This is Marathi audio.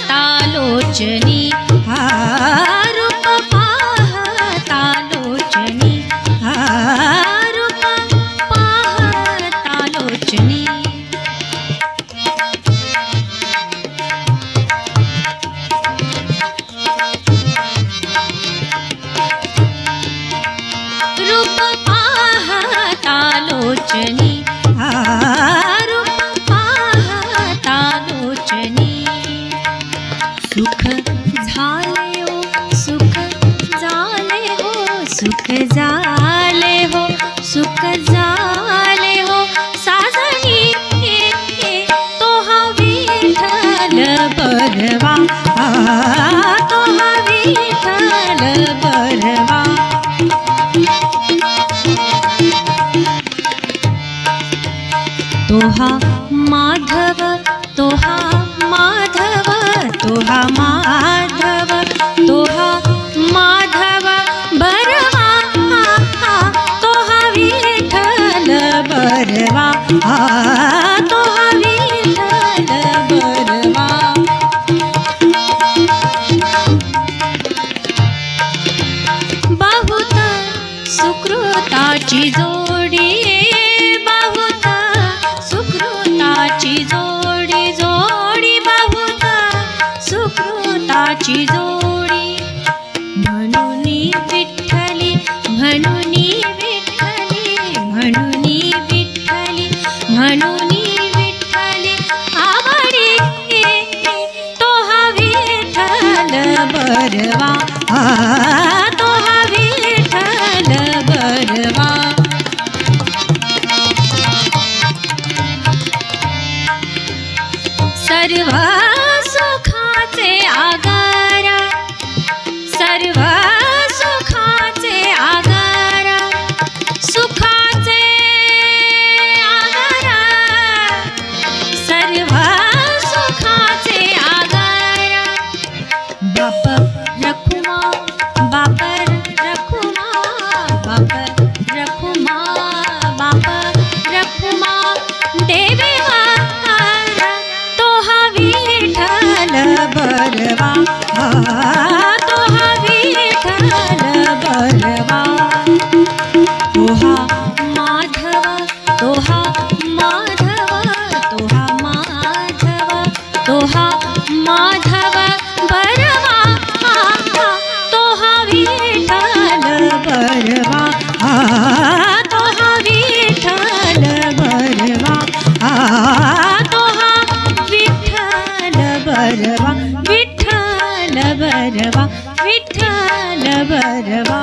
रूपपाहतालोचनी लोचनी सुख झाले हो सुख झाले हो साजणी तो हा विठ्ठल परवा तो हा विठ्ठल बरवा. तोहा माधव तोहा हा सुकृताची जोडी बहुत सुकृताची जोडी जोडी बहुत सुकृताची जोडी. म्हणून विठ्ठली म्हणून बरवा तो हा विठ्ठल बरवा सर्व सुखाचे आगा देवे वारा तो हा विठ्ठल बरवा विठ्ठल बरवा विठ्ठल बरवा